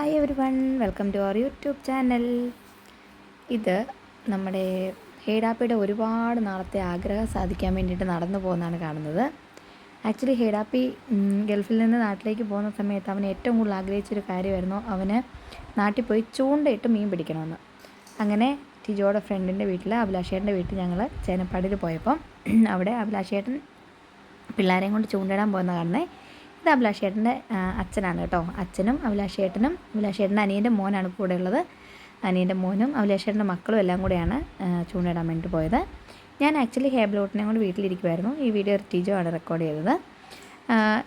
Hi every welcome to our YouTube channel ഇത് നമ്മുടെ ഹേഡാപ്പിയുടെ ഒരുപാട് നാളത്തെ ആഗ്രഹം സാധിക്കാൻ വേണ്ടിയിട്ട് നടന്നു പോകുന്നതാണ് കാണുന്നത്. ആക്ച്വലി ഹേഡാപ്പി ഗൾഫിൽ നിന്ന് നാട്ടിലേക്ക് പോകുന്ന സമയത്ത് അവൻ ഏറ്റവും കൂടുതൽ ആഗ്രഹിച്ചൊരു കാര്യമായിരുന്നു അവന് നാട്ടിൽ പോയി ചൂണ്ടയിട്ട് മീൻ പിടിക്കണമെന്ന്. അങ്ങനെ ടിജോയുടെ ഫ്രണ്ടിന്റെ വീട്ടിൽ അഭിലാഷേട്ടന്റെ വീട്ടിൽ ഞങ്ങൾ ചേനപ്പാടിയിൽ പോയപ്പം അവിടെ അഭിലാഷേട്ടൻ പിള്ളേരെയും കൊണ്ട് ചൂണ്ടയിടാൻ പോകുന്ന കാണുന്നത് ഇത് അഭിലാഷേട്ടന്റെ അച്ഛനാണ് കേട്ടോ. അച്ഛനും അഭിലാഷേട്ടനും അഭിലാഷേട്ടന്റെ അനിയന്റെ മോനാണ് കൂടെ ഉള്ളത് അനിയന്റെ മോനും അഭിലാഷേട്ടന്റെ മക്കളും എല്ലാം കൂടെയാണ് ചൂണ്ടിടാൻ വേണ്ടിയിട്ട് പോയത്. ഞാൻ ആക്ച്വലി ഹേബിലോട്ടിനെ കൊണ്ട് വീട്ടിലിരിക്കുമായിരുന്നു ഈ വീഡിയോ ടീജോ ആണ് റെക്കോർഡ് ചെയ്തത്.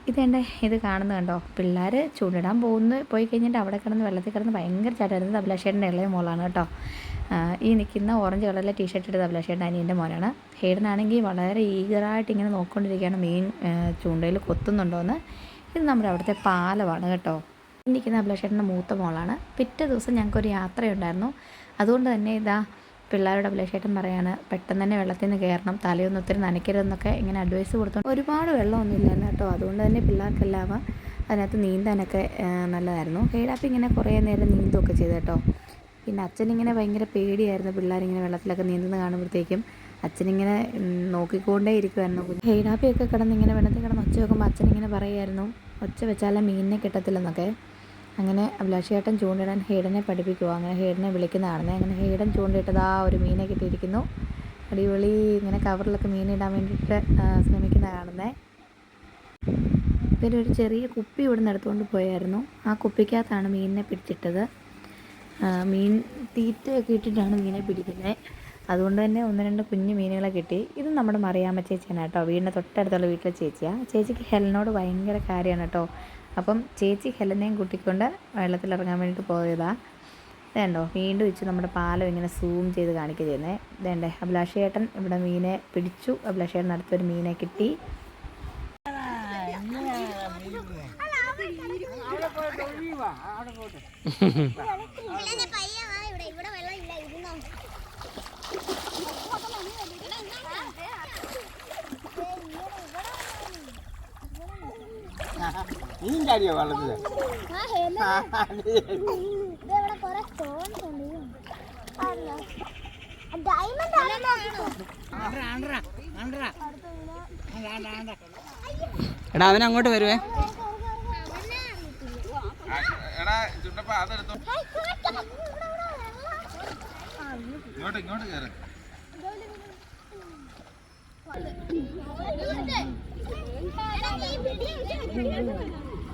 ഇതെന്റെ ഇത് കാണുന്നത് കണ്ടോ? പിള്ളേർ ചൂണ്ടിടാൻ പോകുന്നു. പോയി കഴിഞ്ഞിട്ട് അവിടെ കിടന്ന് വെള്ളത്തിൽ കിടന്ന് ഭയങ്കര ചാട്ടായിരുന്നത് അഭിലാഷേട്ടന്റെ ഇളയ മോളാണ് കേട്ടോ. ഈ നിൽക്കുന്ന ഓറഞ്ച് കളറിലെ ടീഷർട്ട് എടുത്ത് അഭിലാഷേട്ടൻ അനിയന്റെ മോനാണ്. ഹെയ്ഡനാണെങ്കിൽ വളരെ ഈഗറായിട്ട് ഇങ്ങനെ നോക്കിക്കൊണ്ടിരിക്കുകയാണ് മീൻ ചൂണ്ടയിൽ കൊത്തുന്നുണ്ടോ എന്ന് ഇത് നമ്മുടെ അവിടുത്തെ പാലമാണ് കേട്ടോ. നിൽക്കുന്ന അഭിലാഷേട്ടന്റെ മൂത്ത മോളാണ്. പിറ്റേ ദിവസം ഞങ്ങൾക്കൊരു യാത്രയുണ്ടായിരുന്നു. അതുകൊണ്ട് തന്നെ ഇതാ പിള്ളേരോട് അഭിലാഷേട്ടൻ പറയാണ് പെട്ടെന്ന് തന്നെ വെള്ളത്തിൽ നിന്ന് കയറണം തലയൊന്നും ഒത്തിരി നനയ്ക്കരുതെന്നൊക്കെ ഇങ്ങനെ അഡ്വൈസ് കൊടുത്തു ഒരുപാട് വെള്ളമൊന്നും ഇല്ലായിരുന്നു കേട്ടോ. അതുകൊണ്ട് തന്നെ പിള്ളേർക്കെല്ലാം അതിനകത്ത് നീന്താനൊക്കെ നല്ലതായിരുന്നു. ഹെയ്ഡാപ്പ് ഇങ്ങനെ കുറേ നേരം നീന്തുമൊക്കെ ചെയ്തു കേട്ടോ. പിന്നെ അച്ഛനിങ്ങനെ ഭയങ്കര പേടിയായിരുന്നു പിള്ളേരിങ്ങനെ വെള്ളത്തിലൊക്കെ നീന്തുന്ന കാണുമ്പോഴത്തേക്കും. അച്ഛനിങ്ങനെ നോക്കിക്കൊണ്ടേ ഇരിക്കുമായിരുന്നു ഹെയ്ഡാപ്പിയൊക്കെ കിടന്ന് ഇങ്ങനെ വെള്ളത്തിൽ കിടന്ന് ഒച്ച വെക്കുമ്പോൾ അച്ഛനിങ്ങനെ പറയുമായിരുന്നു ഒച്ച വെച്ചാലേ മീനിനെ കിട്ടത്തില്ലെന്നൊക്കെ. അങ്ങനെ അഭിലാഷേട്ടൻ ചൂണ്ടിടാൻ ഹേഡനെ പഠിപ്പിക്കുക. അങ്ങനെ ഹേഡനെ വിളിക്കുന്നതാണ് അങ്ങനെ ഹേഡൻ ചൂണ്ടിട്ടത് ആ ഒരു മീനെ കിട്ടിയിരിക്കുന്നു. അടിപൊളി ഇങ്ങനെ കവറിലൊക്കെ മീനിടാൻ വേണ്ടിയിട്ട് ശ്രമിക്കുന്നതാണെന്നേ പിന്നെ ഒരു ചെറിയ കുപ്പി ഇവിടുന്ന് എടുത്തുകൊണ്ട് പോയായിരുന്നു. ആ കുപ്പിക്കകത്താണ് മീനിനെ പിടിച്ചിട്ടത്. മീൻ തീറ്റയൊക്കെ ഇട്ടിട്ടാണ് മീനെ പിടിക്കുന്നത് അതുകൊണ്ട് തന്നെ ഒന്ന് രണ്ട് കുഞ്ഞു മീനുകളെ കിട്ടി. ഇത് നമ്മുടെ മറിയാമ്മ ചേച്ചിയാണ് കേട്ടോ. വീടിന്റെ തൊട്ടടുത്തുള്ള വീട്ടിലെ ചേച്ചിയാണ് ചേച്ചിക്ക് ഹെലനോട് ഭയങ്കര കാര്യമാണ് കേട്ടോ. അപ്പം ചേച്ചി ഹെലനെയും കൂട്ടിക്കൊണ്ട് വെള്ളത്തിലിറങ്ങാൻ വേണ്ടിയിട്ട് പോയതാണ് ഇതുണ്ടോ വീണ്ടും വെച്ച് നമ്മുടെ പാലം ഇങ്ങനെ സൂം ചെയ്ത് കാണിക്കുക ചെയ്യുന്നത് ഇതേണ്ടേ അഭിലാഷേട്ടൻ ഇവിടെ മീനെ പിടിച്ചു. അഭിലാഷേട്ടൻ അടുത്തൊരു മീനെ കിട്ടി. ഇങ്ങനെ നീ ചാടിയോ വെള്ളത്തിൽ എടാ അവൻ അങ്ങോട്ട് വരുവേ. എടാ ചുണ്ടപ്പ അതെടുത്തോ. ഇങ്ങോട്ട്. ഇങ്ങോട്ട് കയറി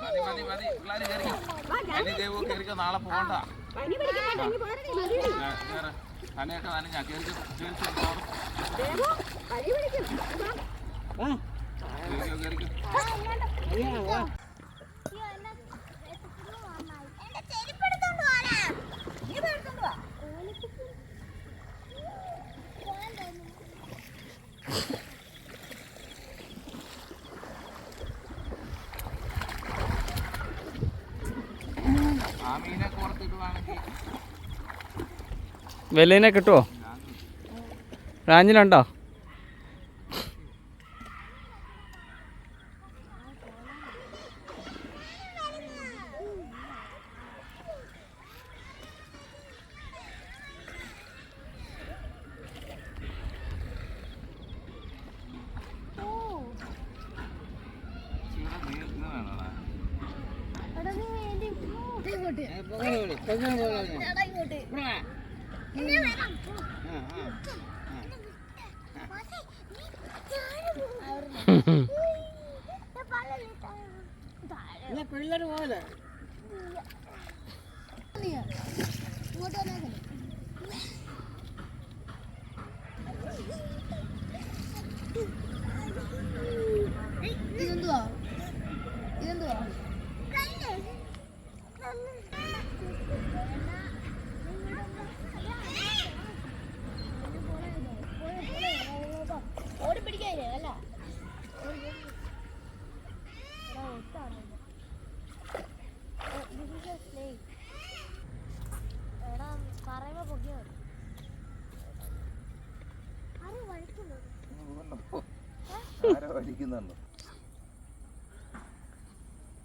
മതി മതി മതി. പിള്ളേർ കയറിക്കോ അനി ദൈവം കയറിക്കോ നാളെ പോകണ്ട. കേറ്. പനിയൊക്കെ നനഞ്ഞ. കയറിക്കോ കയറിക്കോ കയറിക്കോ കയറിക്കോ എന്റെ ചെരുപ്പെടുത്തോണ്ട് പോരാ നീ എടുത്തോണ്ട് വാ ആ മീനെ പുറത്തിടുവാണെങ്കിൽ വെല്ലിനെ കിട്ടുമോ റാഞ്ചിലുണ്ടോ ഇവിടെ നീ ഇത് വേണോടാ എടാ നീ വേണ്ടി ഇങ്ങോട്ട് എടാ ഇങ്ങോട്ട് ഇന്നെ വേണം മാസേ നീ ചാടുന്നു ഞാൻ പള്ളി താഴെ പിള്ളേർ പോലെ ഇങ്ങോട്ട് വന്നേക്കല്ലേ വലിക്കുന്നുണ്ട്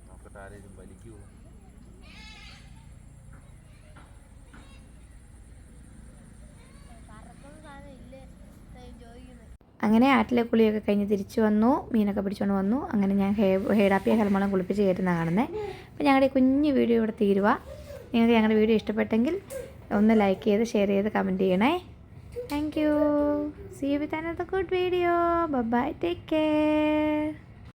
നോക്കട്ടെ ആരെങ്കിലും വലിക്കുമോ അങ്ങനെ ആറ്റിലെ കുളിയൊക്കെ കഴിഞ്ഞ് തിരിച്ചു വന്നു മീനൊക്കെ പിടിച്ചുകൊണ്ട് വന്നു. അങ്ങനെ ഞാൻ ഹേ ഹേഡാപ്പിയ ഹെൽമോളം കുളിപ്പിച്ച് കയറ്റുന്ന കാണുന്നത് അപ്പോൾ ഞങ്ങളുടെ ഈ കുഞ്ഞു വീഡിയോ ഇവിടെ തീരുക നിങ്ങൾക്ക് ഞങ്ങളുടെ വീഡിയോ ഇഷ്ടപ്പെട്ടെങ്കിൽ ഒന്ന് ലൈക്ക് ചെയ്ത് ഷെയർ ചെയ്ത് കമന്റ് ചെയ്യണേ. Thank you. See you with another good video. Bye bye. Take care.